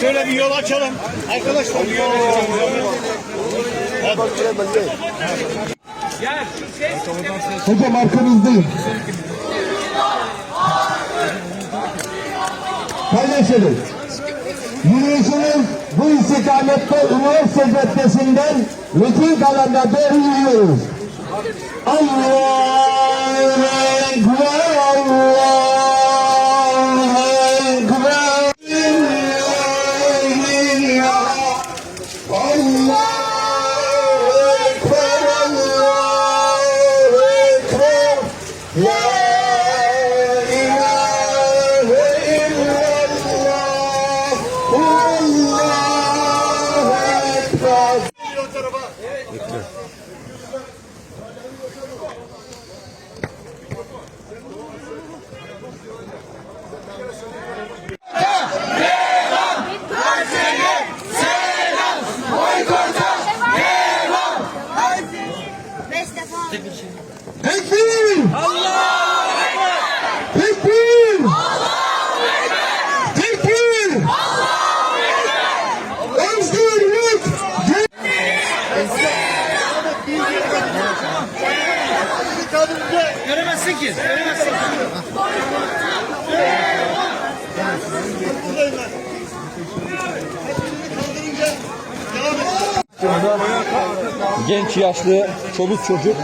Şöyle bir yol açalım. Arkadaşlar bir yol açalım. Hocam arkanızdayım. Paylaşırız. Yürüyüşümüz bu istikamette üniversite caddesinden miting alanına doğru yürüyoruz. Allahu Ekber, Allahu La Göremezsin. genç yaşlı çoluk çocuk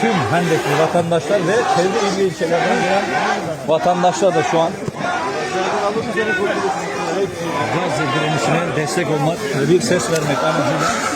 tüm Hendekli vatandaşlar ve çevre il ilçelerden gelen vatandaşlar da şu an Gazze direnişine destek olmak bir ses vermek amacıyla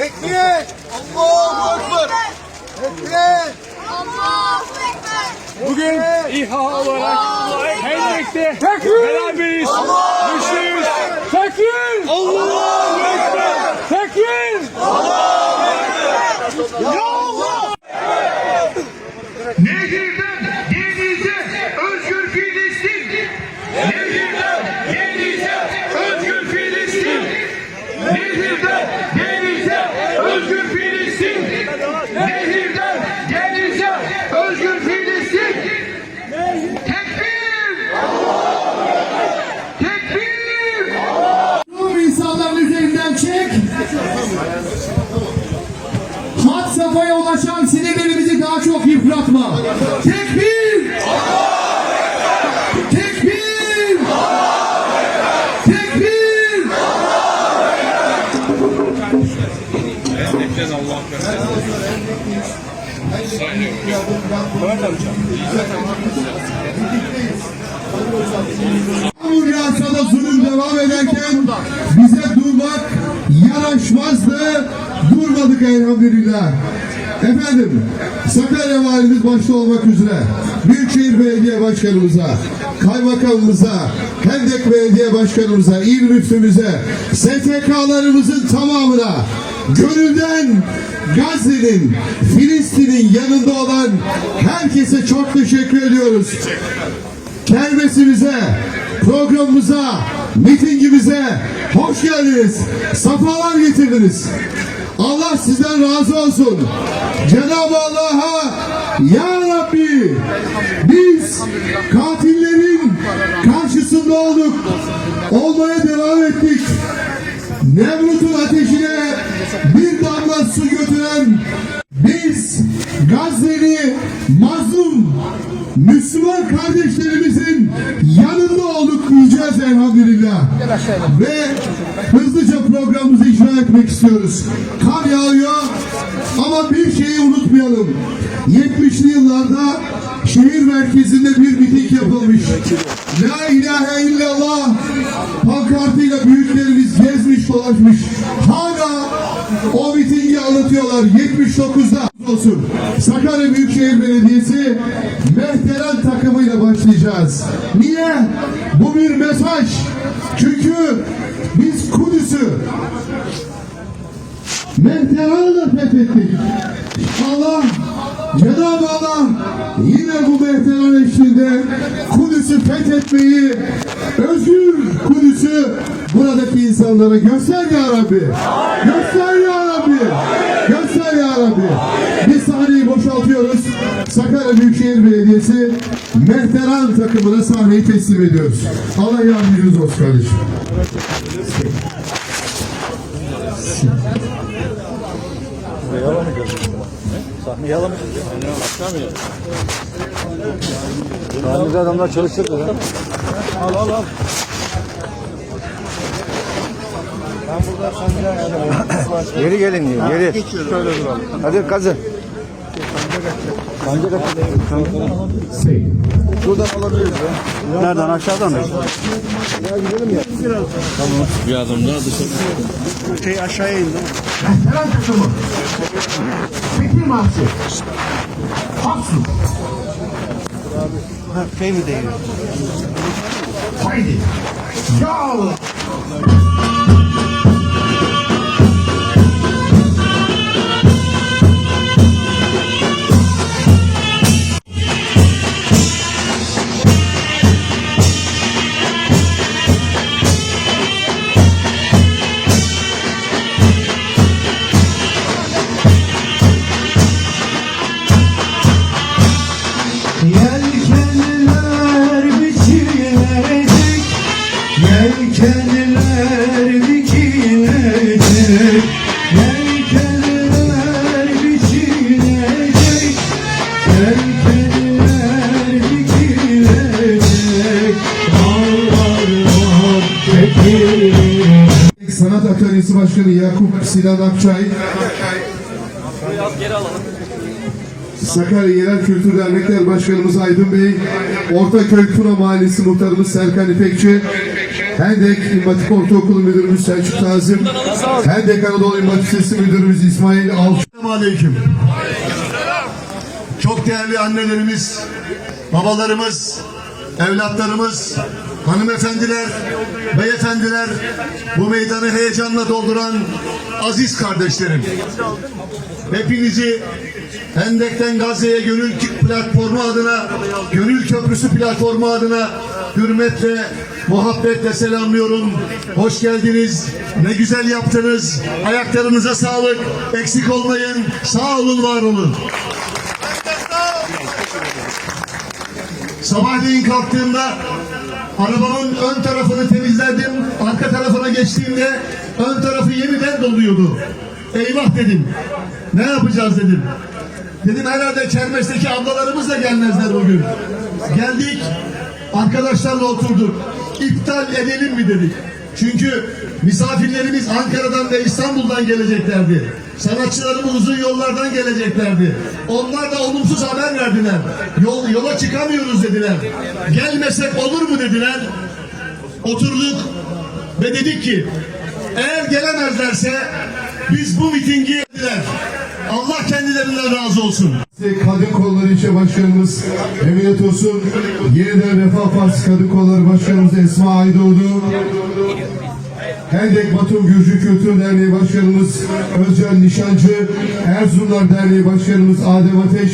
Tekbir! Allahu Ekber! Tekbir! Allahu Ekber. Bugün İHA olarak Hendek'te beraberiz. Güçlüyüz. Tekbir! Allahu çek. Had safhaya ulaşan sinirlerimizi daha çok yıpratma. Tekbir! Tekbir! Tekbir! Bu Durmadık elhamdülillah. Efendim, Sakarya Valimiz başta olmak üzere Büyükşehir Belediye Başkanımıza, Kaymakamımıza, Hendek Belediye Başkanımıza, İl Müftümüze, STK'larımızın tamamına gönülden Gazze'nin, Filistin'in yanında olan herkese çok teşekkür ediyoruz kermesimize, programımıza, mitingimize hoş geldiniz. Safalar getirdiniz. Allah sizden razı olsun. Cenab-ı Allah'a Ya Rabbi biz katillerin karşısında olduk. Olmaya devam ettik. Nemrut'un ateşine bir damla su götüren biz Gazze'li mazlum Müslüman kardeşlerimizin yanında olduk diyeceğiz elhamdülillah. Ve etmek istiyoruz. Kar yağıyor ama bir şeyi unutmayalım. unutmayalım. 70'li yıllarda şehir merkezinde bir miting yapılmış. La ilahe illallah pankartıyla büyüklerimiz gezmiş dolaşmış. Hala o mitingi anlatıyorlar 79'da olsun. Sakarya Büyükşehir Belediyesi Mehteren takımıyla başlayacağız. Niye? Bu bir mesaj. Çünkü biz Kudüs'ü Mehteran'ı fethettik. Allah, Cenab-ı Allah yine bu Mehteran eşliğinde Kudüs'ü fethetmeyi, özgür Kudüs'ü buradaki insanlara göster ya Rabbi. Göster ya Rabbi. Göster ya Rabbi. Biz sahneyi boşaltıyoruz. Sakarya Büyükşehir Belediyesi Mehteran takımına sahneyi teslim ediyoruz. Allah yardımcınız olsun kardeşim. Burayı alamayacağız. Sahneyi alamayacağız. Sahnede adamlar çalışacak ya. Al al al. Geri gelin diyor. Geri. Şöyle duralım. Hadi kazı. Kanca kaçı. Şuradan alabiliriz ya. Nereden aşağıdan mı? Şey aşağıya indi. Mehteran takımı. Fikir Mahsi. Aksu. Ha, şey mi değil? Haydi. Ya Allah. Sanat Atölyesi Başkanı Yakup Sinan Akçay. Sakarya Yerel Kültür Dernekler Başkanımız Aydın Bey, Ortaköy Tuna Mahallesi Muhtarımız Serkan İpekçi, Hendek İmam Hatip Ortaokulu Müdürümüz Selçuk Tazım, Hendek Anadolu İmam Hatip Lisesi Müdürümüz İsmail Alçı. Aleyküm. Çok değerli annelerimiz, babalarımız, evlatlarımız, hanımefendiler, beyefendiler, bu meydanı heyecanla dolduran aziz kardeşlerim. Hepinizi Hendek'ten Gazze'ye Gönül Platformu adına, Gönül Köprüsü Platformu adına hürmetle, muhabbetle selamlıyorum. Hoş geldiniz. Ne güzel yaptınız. Ayaklarınıza sağlık. Eksik olmayın. Sağ olun, var olun. Sabahleyin kalktığımda arabamın ön tarafını temizledim. Arka tarafına geçtiğimde ön tarafı yeniden doluyordu. Eyvah dedim. Ne yapacağız dedim. Dedim herhalde kermesteki ablalarımız da gelmezler bugün. Geldik. Arkadaşlarla oturduk. İptal edelim mi dedik. Çünkü misafirlerimiz Ankara'dan ve İstanbul'dan geleceklerdi. Sanatçılarımız uzun yollardan geleceklerdi. Onlar da olumsuz haber verdiler. Yol, yola çıkamıyoruz dediler. Gelmesek olur mu dediler. Oturduk ve dedik ki eğer gelemezlerse biz bu mitingi dediler. Allah kendilerinden razı olsun. Kadın Kolları İlçe Başkanımız Emniyet Olsun, yeniden Refah Partisi Kadın Kolları Başkanımız Esma Aydoğdu, Hendek Batum Gürcü Kültür Derneği Başkanımız Özcan Nişancı, Erzurumlar Derneği Başkanımız Adem Ateş,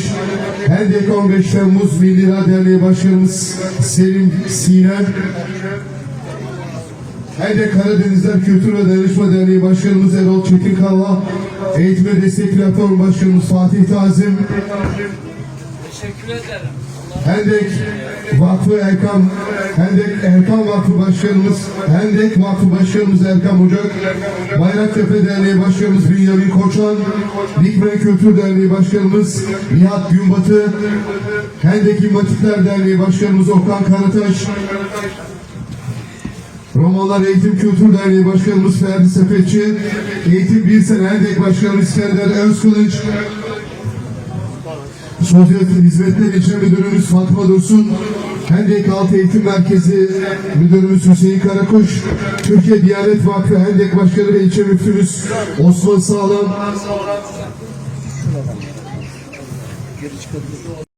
Hendek 15 Temmuz Milli İrade Derneği Başkanımız Selim Sinem, Hendek Karadenizler Kültür ve Dayanışma Derneği Başkanımız Erol Çetinkava, Eğitime Destek Platformu Başkanımız Fatih Tazim, Hendek Vakfı Erkam, Hendek Erkam Vakfı Başkanımız, Hendek Vakfı Başkanımız Erkam Ocak, Bayraktepe Derneği Başkanımız Bünyamin Koçan, Dikmen Kültür Derneği Başkanımız Nihat Günbatı, Hendek İmmatikler Derneği Başkanımız Okan Karataş, Romalar Eğitim Kültür Derneği Başkanımız Ferdi Sepetçi, Eğitim Bir Sene Hendek Başkanı İskender Özkılıç, Sosyal Hizmetler İlçe Müdürümüz Fatma Dursun, Hendek Altı Eğitim Merkezi Müdürümüz Hüseyin Karakuş, Türkiye Diyanet Vakfı Hendek Başkanı ve İlçe Müftümüz Osman Sağlam,